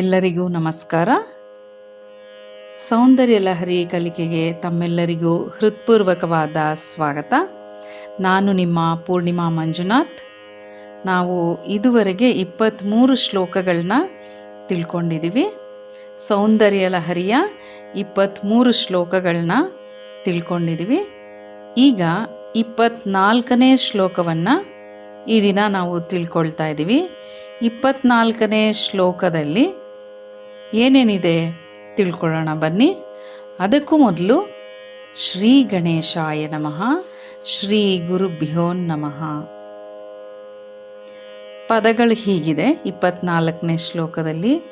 ಎಲ್ಲರಿಗೂ ನಮಸ್ಕಾರ. ಸೌಂದರ್ಯ ಲಹರಿ ಕಲಿಕೆಗೆ ತಮ್ಮೆಲ್ಲರಿಗೂ ಹೃತ್ಪೂರ್ವಕವಾದ ಸ್ವಾಗತ. ನಾನು ನಿಮ್ಮ ಪೂರ್ಣಿಮಾ ಮಂಜುನಾಥ್. ನಾವು ಇದುವರೆಗೆ ಇಪ್ಪತ್ತ್ಮೂರು ಶ್ಲೋಕಗಳನ್ನ ತಿಳ್ಕೊಂಡಿದ್ದೀವಿ ಸೌಂದರ್ಯ ಲಹರಿಯ ಇಪ್ಪತ್ತ್ಮೂರು ಶ್ಲೋಕಗಳನ್ನ ತಿಳ್ಕೊಂಡಿದ್ದೀವಿ ಈಗ ಇಪ್ಪತ್ನಾಲ್ಕನೇ ಶ್ಲೋಕವನ್ನು ಈ ದಿನ ನಾವು ತಿಳ್ಕೊಳ್ತಾ ಇದ್ದೀವಿ ಇಪ್ಪತ್ನಾಲ್ಕನೇ ಶ್ಲೋಕದಲ್ಲಿ ಏನೇನಿದೆ ತಿಳ್ಕೊಳ್ಳೋಣ ಬನ್ನಿ. ಅದಕ್ಕೂ ಮೊದಲು ಶ್ರೀ ಗಣೇಶಾಯ ನಮಃ, ಶ್ರೀ ಗುರುಭ್ಯೋ ನಮಃ. ಪದಗಳು ಹೀಗಿದೆ. ಇಪ್ಪತ್ನಾಲ್ಕನೇ ಶ್ಲೋಕದಲ್ಲಿ,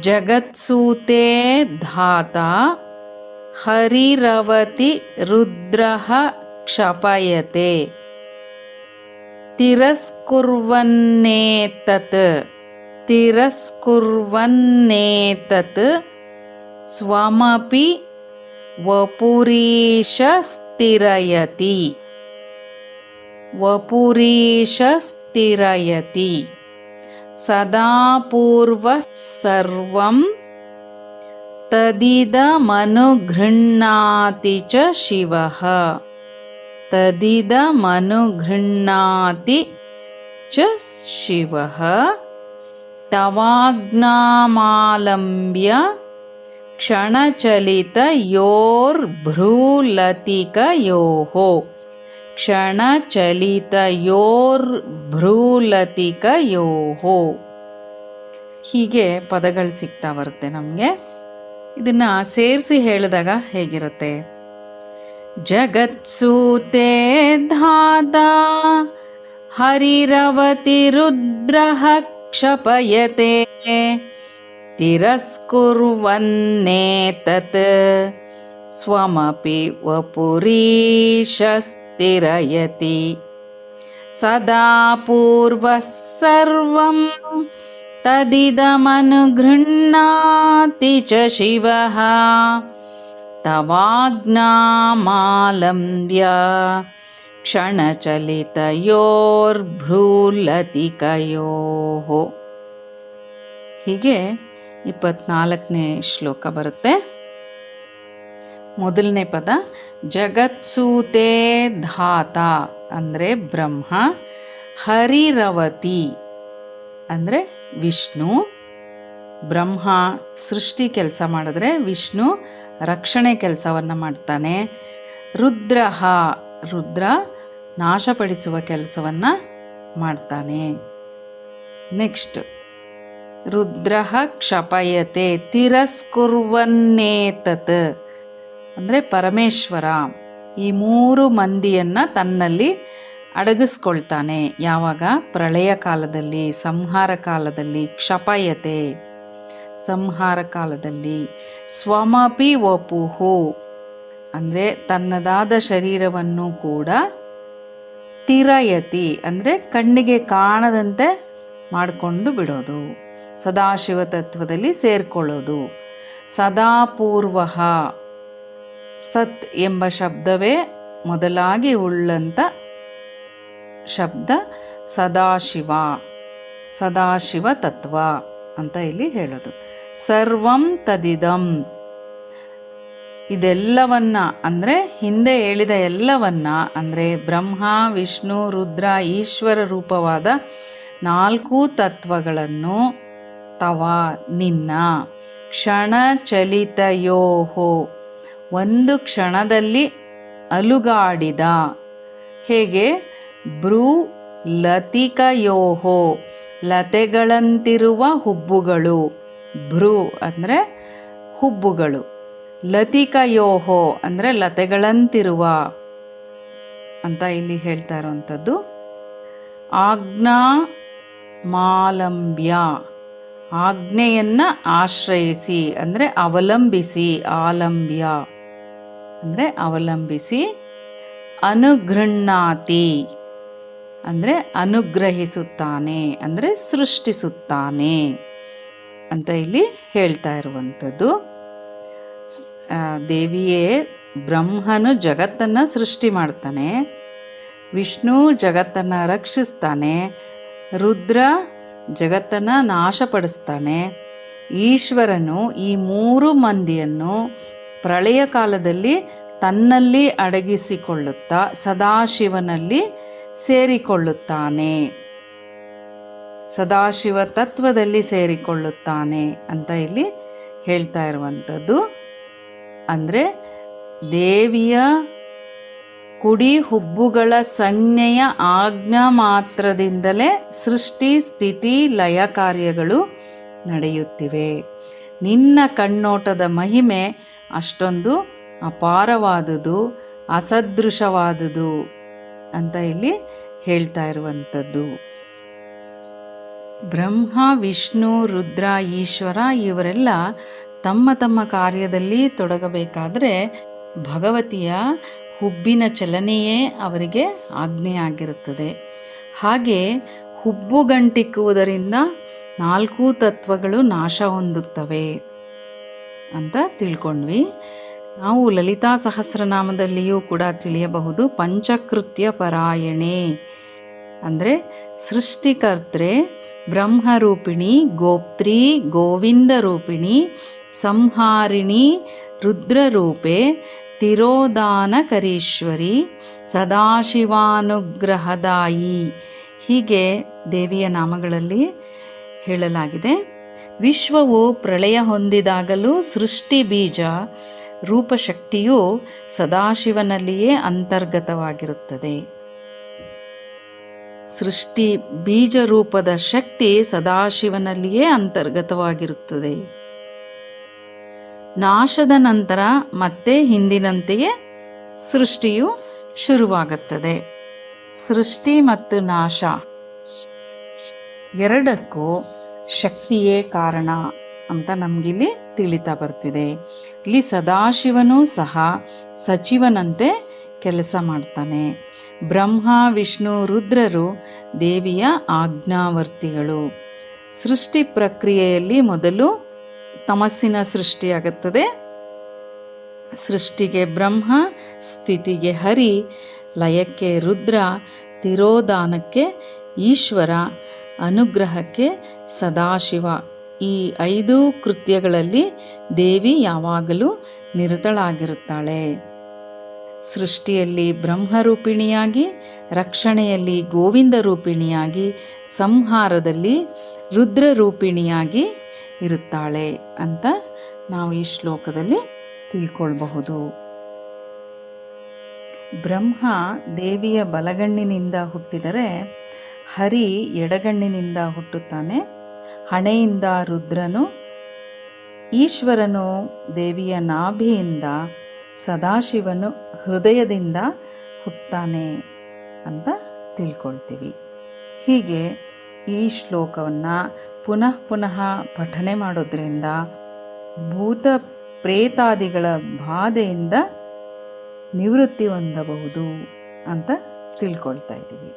ಜಗತ್ಸೂತೆ ಧಾತ ಹರಿರವತಿ ರುದ್ರ ಕ್ಷಪಯತೆ ತಿರಸ್ಕುರ್ವನ್ನೇತತ್ तिरस्कुर्वन्नेतत् स्वमपि वपुरीशस्तिरयति। वपुरीशस्तिरयति। सदा पूर्वः सर्वं तदिदमनुगृह्णाति च शिवः। तदिदमनुगृह्णाति च शिवः। ತವಾಜ್ಞಾಮಾಲಂಬ್ಯ ಭ್ರೂಲತಿಕ ಕ್ಷಣಚಲಿತಯೋರ್ಭ್ರೂಲತಿಕಯೋಃ ಹೀಗೆ ಪದಗಳು ಸಿಗ್ತಾ ಬರುತ್ತೆ ನಮಗೆ. ಇದನ್ನ ಸೇರಿಸಿ ಹೇಳಿದಾಗ ಹೇಗಿರುತ್ತೆ? ಜಗತ್ಸೂತೆ ಧಾತ ಹರಿರವತಿರುದ್ರಃ क्षपयते। तिरस्कुर्वन्नेतत् स्वमपि वपुरीशस्तिरयति सदा पूर्वः सर्वं तदिदमनुगृह्णाति च शिवः। तवाज्ञामालम्ब्य ಕ್ಷಣಚಲಿತಯೋರ್ಭ್ರೂಲತಿಕಯೋಃ ಹೀಗೆ ಇಪ್ಪತ್ನಾಲ್ಕನೇ ಶ್ಲೋಕ ಬರುತ್ತೆ. ಮೊದಲನೇ ಪದ, ಜಗತ್ಸೂತೆ ಧಾತ ಅಂದರೆ ಬ್ರಹ್ಮ, ಹರಿರವತಿ ಅಂದರೆ ವಿಷ್ಣು, ಬ್ರಹ್ಮ ಸೃಷ್ಟಿ ಕೆಲಸ ಮಾಡಿದ್ರೆ ವಿಷ್ಣು, ರಕ್ಷಣೆ ಕೆಲಸವನ್ನು ಮಾಡ್ತಾನೆ, ರುದ್ರಹ, ರುದ್ರ ನಾಶಪಡಿಸುವ ಕೆಲಸವನ್ನು ಮಾಡ್ತಾನೆ. ನೆಕ್ಸ್ಟ್ ರುದ್ರ ಕ್ಷಪಯತೆ ತಿರಸ್ಕುರ್ವನ್ನೇತತ್. ಅಂದರೆ ಪರಮೇಶ್ವರ ಈ ಮೂರು ಮಂದಿಯನ್ನು ತನ್ನಲ್ಲಿ ಅಡಗಿಸ್ಕೊಳ್ತಾನೆ. ಯಾವಾಗ? ಪ್ರಳಯ ಕಾಲದಲ್ಲಿ, ಸಂಹಾರ ಕಾಲದಲ್ಲಿ, ಕ್ಷಪಯತೆ. ಸಂಹಾರ ಕಾಲದಲ್ಲಿ ಸ್ವಮಪಿ ವಪುಹು. ಅಂದರೆ ತನ್ನದಾದ ಶರೀರವನ್ನು ಕೂಡ ತಿರಯತಿ ಅಂದರೆ ಕಣ್ಣಿಗೆ ಕಾಣದಂತೆ ಮಾಡಿಕೊಂಡು ಬಿಡೋದು. ಸದಾಶಿವ ತತ್ವದಲ್ಲಿ ಸೇರ್ಕೊಳ್ಳೋದು. ಸದಾಪೂರ್ವ ಸತ್ ಎಂಬ ಶಬ್ದವೇ ಮೊದಲಾಗಿ ಉಳ್ಳಂಥ ಶಬ್ದ ಸದಾಶಿವ ಸದಾಶಿವ ತತ್ವ ಅಂತ ಇಲ್ಲಿ ಹೇಳೋದು. ಸರ್ವಂ ತದಿದಂ. ಇದೆಲ್ಲವನ್ನ ಅಂದರೆ ಹಿಂದೆ ಹೇಳಿದ ಎಲ್ಲವನ್ನ ಅಂದರೆ ಬ್ರಹ್ಮ, ವಿಷ್ಣು, ರುದ್ರ, ಈಶ್ವರ ರೂಪವಾದ ನಾಲ್ಕು ತತ್ವಗಳನ್ನು ತವ, ನಿನ್ನ, ಕ್ಷಣ ಚಲಿತಯೋಹೋ ಒಂದು ಕ್ಷಣದಲ್ಲಿ ಅಲುಗಾಡಿದ. ಹೇಗೆ? ಭ್ರೂ ಲತಿಕಯೋಹೋ ಲತೆಗಳಂತಿರುವ ಹುಬ್ಬುಗಳು. ಭ್ರೂ ಅಂದರೆ ಹುಬ್ಬುಗಳು. ಲತಿಕಯೋಹೋ ಅಂದರೆ ಲತೆಗಳಂತಿರುವ ಅಂತ ಇಲ್ಲಿ ಹೇಳ್ತಾ ಇರುವಂಥದ್ದು. ಆಜ್ಞಾ ಮಾಲಂಬ್ಯ, ಆಜ್ಞೆಯನ್ನು ಆಶ್ರಯಿಸಿ ಅಂದರೆ ಅವಲಂಬಿಸಿ, ಆಲಂಬ್ಯ ಅಂದರೆ ಅವಲಂಬಿಸಿ. ಅನುಗೃಣಾತಿ ಅಂದರೆ ಅನುಗ್ರಹಿಸುತ್ತಾನೆ ಅಂದರೆ ಸೃಷ್ಟಿಸುತ್ತಾನೆ ಅಂತ ಇಲ್ಲಿ ಹೇಳ್ತಾ ಇರುವಂಥದ್ದು. ದೇವಿಯೇ, ಬ್ರಹ್ಮನು ಜಗತ್ತನ್ನು ಸೃಷ್ಟಿ ಮಾಡ್ತಾನೆ. ವಿಷ್ಣು ಜಗತ್ತನ್ನು ರಕ್ಷಿಸ್ತಾನೆ. ರುದ್ರ ಜಗತ್ತನ್ನು ನಾಶಪಡಿಸ್ತಾನೆ. ಈಶ್ವರನು ಈ ಮೂರು ಮಂದಿಯನ್ನು ಪ್ರಳಯ ಕಾಲದಲ್ಲಿ ತನ್ನಲ್ಲಿ ಅಡಗಿಸಿಕೊಳ್ಳುತ್ತಾ, ಸದಾಶಿವನಲ್ಲಿ ಸೇರಿಕೊಳ್ಳುತ್ತಾನೆ. ಸದಾಶಿವ ತತ್ವದಲ್ಲಿ ಸೇರಿಕೊಳ್ಳುತ್ತಾನೆ ಅಂತ ಇಲ್ಲಿ ಹೇಳ್ತಾ ಇರುವಂಥದ್ದು. ಅಂದರೆ ದೇವಿಯ ಕುಡಿ ಹುಬ್ಬುಗಳ ಸಂಜ್ಞೆಯ ಆಜ್ಞಾ ಮಾತ್ರದಿಂದಲೇ ಸೃಷ್ಟಿ, ಸ್ಥಿತಿ, ಲಯ ಕಾರ್ಯಗಳು ನಡೆಯುತ್ತಿವೆ. ನಿನ್ನ ಕಣ್ಣೋಟದ ಮಹಿಮೆ ಅಷ್ಟೊಂದು ಅಪಾರವಾದುದು, ಅಸದೃಶವಾದುದು ಅಂತ ಇಲ್ಲಿ ಹೇಳ್ತಾ ಇರುವಂಥದ್ದು. ಬ್ರಹ್ಮ, ವಿಷ್ಣು, ರುದ್ರ, ಈಶ್ವರ ಇವರೆಲ್ಲ ತಮ್ಮ ತಮ್ಮ ಕಾರ್ಯದಲ್ಲಿ ತೊಡಗಬೇಕಾದರೆ ಭಗವತಿಯ ಹುಬ್ಬಿನ ಚಲನೆಯೇ ಅವರಿಗೆ ಆಜ್ಞೆಯಾಗಿರುತ್ತದೆ ಹಾಗೆ ಹುಬ್ಬು ಗಂಟಿಕ್ಕುವುದರಿಂದ ನಾಲ್ಕು ತತ್ವಗಳು ನಾಶ ಹೊಂದುತ್ತವೆ ಅಂತ ತಿಳ್ಕೊಂಡ್ವಿ. ನಾವು ಲಲಿತಾ ಸಹಸ್ರನಾಮದಲ್ಲಿಯೂ ಕೂಡ ತಿಳಿಯಬಹುದು ಪಂಚಕೃತ್ಯ ಪರಾಯಣೆ. ಅಂದರೆ ಸೃಷ್ಟಿಕರ್ತ್ರೆ ಬ್ರಹ್ಮರೂಪಿಣಿ, ಗೋಪ್ತ್ರಿ ಗೋವಿಂದ ರೂಪಿಣಿ ಸಂಹಾರಿಣಿ, ರುದ್ರರೂಪೆ, ತಿರೋದಾನಕರೀಶ್ವರಿ, ಸದಾಶಿವಾನುಗ್ರಹದಾಯಿ. ಹೀಗೆ ದೇವಿಯ ನಾಮಗಳಲ್ಲಿ ಹೇಳಲಾಗಿದೆ. ವಿಶ್ವವು ಪ್ರಳಯ ಹೊಂದಿದಾಗಲೂ ಸೃಷ್ಟಿ ಬೀಜ ರೂಪಶಕ್ತಿಯು ಸದಾಶಿವನಲ್ಲಿಯೇ ಅಂತರ್ಗತವಾಗಿರುತ್ತದೆ. ಸೃಷ್ಟಿ ಬೀಜ ರೂಪದ ಶಕ್ತಿ ಸದಾಶಿವನಲ್ಲಿಯೇ ಅಂತರ್ಗತವಾಗಿರುತ್ತದೆ. ನಾಶದ ನಂತರ ಮತ್ತೆ ಹಿಂದಿನಂತೆಯೇ ಸೃಷ್ಟಿಯು ಶುರುವಾಗುತ್ತದೆ. ಸೃಷ್ಟಿ ಮತ್ತು ನಾಶ ಎರಡಕ್ಕೂ ಶಕ್ತಿಯೇ ಕಾರಣ ಅಂತ ನಮಗಿಲ್ಲಿ ತಿಳಿತಾ ಬರ್ತಿದೆ. ಇಲ್ಲಿ ಸದಾಶಿವನೂ ಸಹ ಸಚಿವನಂತೆ ಕೆಲಸ ಮಾಡ್ತಾನೆ. ಬ್ರಹ್ಮ, ವಿಷ್ಣು, ರುದ್ರರು ದೇವಿಯ ಆಜ್ಞಾವರ್ತಿಗಳು. ಸೃಷ್ಟಿ ಪ್ರಕ್ರಿಯೆಯಲ್ಲಿ ಮೊದಲು ತಮಸ್ಸಿನ ಸೃಷ್ಟಿಯಾಗುತ್ತದೆ ಸೃಷ್ಟಿಗೆ ಬ್ರಹ್ಮ, ಸ್ಥಿತಿಗೆ ಹರಿ, ಲಯಕ್ಕೆ ರುದ್ರ ತಿರೋದಾನಕ್ಕೆ ಈಶ್ವರ, ಅನುಗ್ರಹಕ್ಕೆ ಸದಾಶಿವ. ಈ ಐದು ಕೃತ್ಯಗಳಲ್ಲಿ ದೇವಿ ಯಾವಾಗಲೂ ನಿರತಳಾಗಿರುತ್ತಾಳೆ. ಸೃಷ್ಟಿಯಲ್ಲಿ ಬ್ರಹ್ಮರೂಪಿಣಿಯಾಗಿ, ರಕ್ಷಣೆಯಲ್ಲಿ ಗೋವಿಂದ ರೂಪಿಣಿಯಾಗಿ ಸಂಹಾರದಲ್ಲಿ ರುದ್ರರೂಪಿಣಿಯಾಗಿ ಇರುತ್ತಾಳೆ ಅಂತ ನಾವು ಈ ಶ್ಲೋಕದಲ್ಲಿ ತಿಳ್ಕೊಳ್ಬಹುದು. ಬ್ರಹ್ಮ ದೇವಿಯ ಬಲಗಣ್ಣಿನಿಂದ ಹುಟ್ಟಿದರೆ ಹರಿ ಎಡಗಣ್ಣಿನಿಂದ ಹುಟ್ಟುತ್ತಾನೆ. ಹಣೆಯಿಂದ ರುದ್ರನು, ಈಶ್ವರನು ದೇವಿಯ ನಾಭಿಯಿಂದ ಸದಾಶಿವನು ಹೃದಯದಿಂದ ಹುಟ್ಟಾನೆ ಅಂತ ತಿಳ್ಕೊಳ್ತೀವಿ. ಹೀಗೆ ಈ ಶ್ಲೋಕವನ್ನು ಪುನಃ ಪುನಃ ಪಠನೆ ಮಾಡೋದ್ರಿಂದ ಭೂತ ಪ್ರೇತಾದಿಗಳ ಬಾಧೆಯಿಂದ ನಿವೃತ್ತಿ ಹೊಂದಬಹುದು ಅಂತ ತಿಳ್ಕೊಳ್ತಾ ಇದ್ದೀವಿ.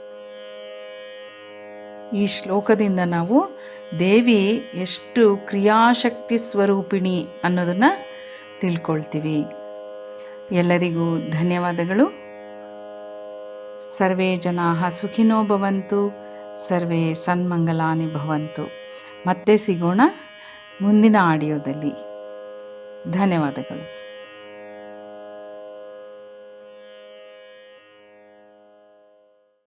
ಈ ಶ್ಲೋಕದಿಂದ ನಾವು ದೇವಿ ಎಷ್ಟು ಕ್ರಿಯಾಶಕ್ತಿ ಸ್ವರೂಪಿಣಿ ಅನ್ನೋದನ್ನು ತಿಳ್ಕೊಳ್ತೀವಿ. ಎಲ್ಲರಿಗೂ ಧನ್ಯವಾದಗಳು. ಸರ್ವೇ ಜನಾ ಸುಖಿನೋ ಭವಂತು ಸರ್ವೇ ಸನ್ಮಂಗಲಾನಿ ಭವಂತು ಮತ್ತೆ ಸಿಗೋಣ ಮುಂದಿನ ಆಡಿಯೋದಲ್ಲಿ. ಧನ್ಯವಾದಗಳು.